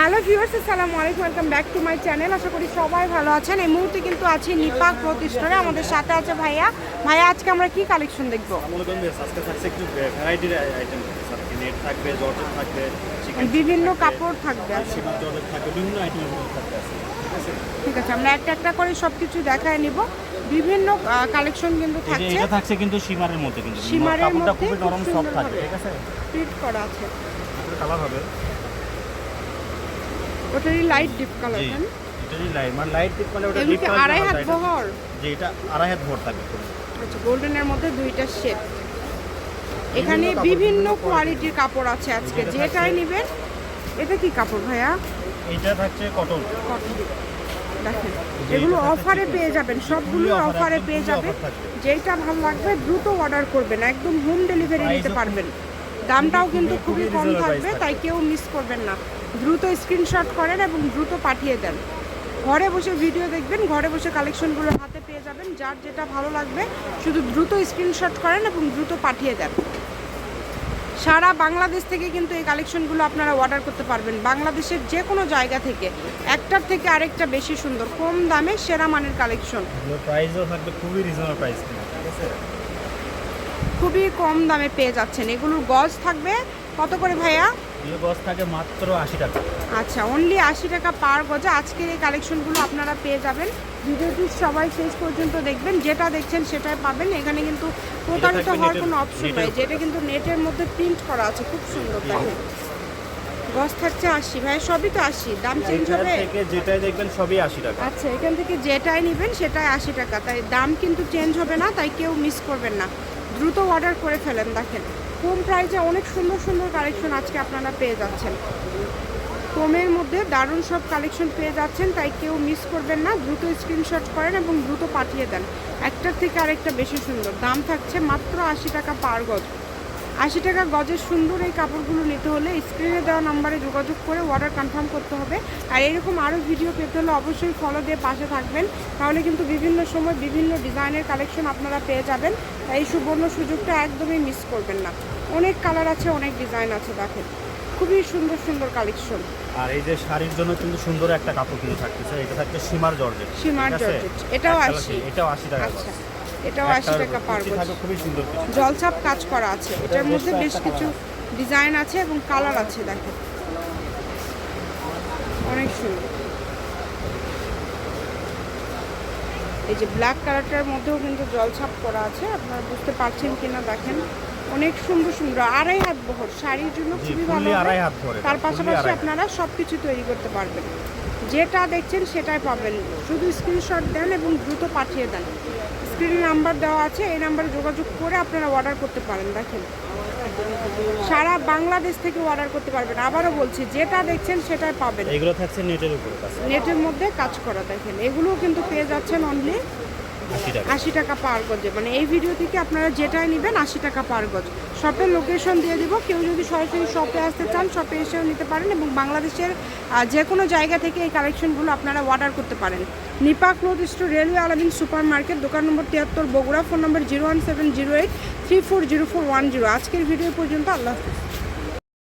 Hello viewers আসসালামু আলাইকুম welcome back to my channel. আশা করি সবাই ভালো আছেন। এই মুহূর্তে কিন্তু আছি নিপাক প্রতিষ্ঠানে। আমাদের সাথে আছে ভাইয়া। ভাইয়া আজকে আমরা কি কালেকশন দেখব? আমলগন আজকে থাকছে একটু ভ্যারাইটির আইটেম আর নেট থাকবে জর্জেট থাকবে বিভিন্ন কাপড় থাকবে। আজকে থাকবে বিভিন্ন আইটেমের থাকবে ঠিক আছে? আমরা একটা একটা করে সব কিছু দেখায় নিব। বিভিন্ন কালেকশন কিন্তু থাকছে। এটা থাকছে কিন্তু সীমারের মধ্যে কিন্তু। সীমারের মধ্যে খুব নরম সফট থাকবে ঠিক আছে? প্রিন্ট করা আছে। কালার হবে। ওটারই লাইট ডিপ কালার জি এটারই লাইট মানে লাইট ডিপ মানে ওটা ডিপ কালার আড়াই হাত বহর যে এটা আড়াই হাত ভর থাকবে আচ্ছা গোল্ডেনের মধ্যে দুইটা শেড এখানে বিভিন্ন কোয়ালিটির কাপড়। আছে আজকে। যেটাই নেবেন এটা কি কাপড় ভাইয়া? এইটা থাকছে কটন দেখেন এগুলো অফারে পেয়ে যাবেন। সবগুলো অফারে পেয়ে যাবেন। যেটা ভালো লাগবে দ্রুত অর্ডার করবেন। একদম হোম ডেলিভারি নিতে পারবেন। দামটাও কিন্তু খুবই কম থাকবে তাই কেউ মিস করবেন না। দ্রুত স্ক্রিনশট করেন এবং দ্রুত পাঠিয়ে দেন। ঘরে বসে ভিডিও দেখবেন ঘরে বসে কালেকশনগুলো হাতে পেয়ে যাবেন। যার যেটা ভালো লাগবে শুধু দ্রুত স্ক্রিনশট করেন এবং দ্রুত পাঠিয়ে দেন। সারা বাংলাদেশ থেকে কিন্তু এই কালেকশনগুলো আপনারা অর্ডার করতে পারবেন। বাংলাদেশের যে কোনো জায়গা থেকে। একটার থেকে আরেকটা বেশি সুন্দর কম দামে সেরা মানের কালেকশন প্রাইসও থাকবে খুবই রিজনেবল প্রাইস খুবই কম দামে পেয়ে যাচ্ছেন। এগুলোর গজ থাকবে। কত করে ভাইয়া? এগুলো গজ থাকে মাত্র আশি টাকা। আচ্ছা অনলি আশি টাকা পার গজে। আজকের এই কালেকশনগুলো আপনারা পেয়ে যাবেন। ভিডিওটি সবাই শেষ পর্যন্ত দেখবেন। যেটা দেখছেন সেটাই পাবেন। এখানে কিন্তু প্রতারিত হওয়ার কোনো অপশন নাই। যেটা কিন্তু নেটের মধ্যে প্রিন্ট করা আছে। খুব সুন্দর দেখেন। গজ থাকছে আশি। ভাই সবই তো আশি। দাম চেঞ্জ হবে? থেকে যেটাই দেখবেন সবই আশি টাকা। আচ্ছা এখান থেকে যেটাই নেবেন সেটাই আশি টাকা। তাই দাম কিন্তু চেঞ্জ হবে না তাই কেউ মিস করবেন না। দ্রুত অর্ডার করে ফেলেন দেখেন। কম প্রাইজে অনেক সুন্দর সুন্দর কালেকশন আজকে আপনারা পেয়ে যাচ্ছেন। কমের মধ্যে দারুণ সব কালেকশন পেয়ে যাচ্ছেন, তাই কেউ মিস করবেন না, দ্রুত স্ক্রিনশট করেন এবং দ্রুত পাঠিয়ে দেন। একটার থেকে আরেকটা বেশি সুন্দর। দাম থাকছে মাত্র আশি টাকা পার গজ। আশি টাকা গজের সুন্দর এই কাপড়গুলো নিতে হলে স্ক্রিনে দেওয়া নাম্বারে যোগাযোগ করে অর্ডার কনফার্ম করতে হবে। আর এরকম আরও ভিডিও পেতে হলে অবশ্যই ফলো দিয়ে পাশে থাকবেন। তাহলে কিন্তু বিভিন্ন সময় বিভিন্ন ডিজাইনের কালেকশন আপনারা পেয়ে যাবেন। এই সুবর্ণ সুযোগটা একদমই মিস করবেন না। অনেক কালার আছে অনেক ডিজাইন আছে দেখেন। খুবই সুন্দর সুন্দর কালেকশন আর এই যে শাড়ির জন্য কিন্তু সুন্দর একটা কাপড় কিনে থাকতেছে। এটা থাকছে সীমার জর্জেট। সীমার? জর্জেট। এটাও 80 আছে, এটাও আশি টাকা আচ্ছা। এটাও আশি টাকা পার জলছাপ কাজ করা আছে। এটার মধ্যে বেশ কিছু ডিজাইন আছে এবং কালার আছে দেখেন। অনেক সুন্দর। এই যে ব্ল্যাক কালারটার মধ্যেও কিন্তু জলছাপ করা আছে। আপনারা বুঝতে পারছেন কিনা দেখেন। অনেক সুন্দর সুন্দর আড়াই হাত বহর। শাড়ির জন্য খুবই ভালো তার পাশাপাশি আপনারা সব কিছু তৈরি করতে পারবেন। যেটা দেখছেন সেটাই পাবেন। শুধু স্ক্রিনশট দেন এবং দ্রুত পাঠিয়ে দেন। স্ক্রিনে নাম্বার দেওয়া আছে এই নাম্বারে যোগাযোগ করে আপনারা অর্ডার করতে পারেন দেখেন। সারা বাংলাদেশ থেকে অর্ডার করতে পারবেন। আবারও বলছি যেটা দেখছেন সেটাই পাবেন। এগুলো থাকছে নেটের উপরে নেটের মধ্যে কাজ করা দেখেন। এগুলোও কিন্তু পেয়ে যাচ্ছেন অনলি আশি টাকা। পার গজে। মানে এই ভিডিও থেকে আপনারা যেটাই নেবেন আশি টাকা পার গজ। শপের লোকেশন দিয়ে দিব। কেউ যদি সরাসরি শপে আসতে চান শপে এসেও নিতে পারেন এবং বাংলাদেশের যে কোনো জায়গা থেকে এই কালেকশনগুলো আপনারা অর্ডার করতে পারেন। নিপাক road store railway Alamin super market দোকান নম্বর তিয়াত্তর, বগুড়া ফোন নম্বর zero one seven zero eight three four zero four one zero আজকের ভিডিও পর্যন্ত, আল্লাহ হাফিজ।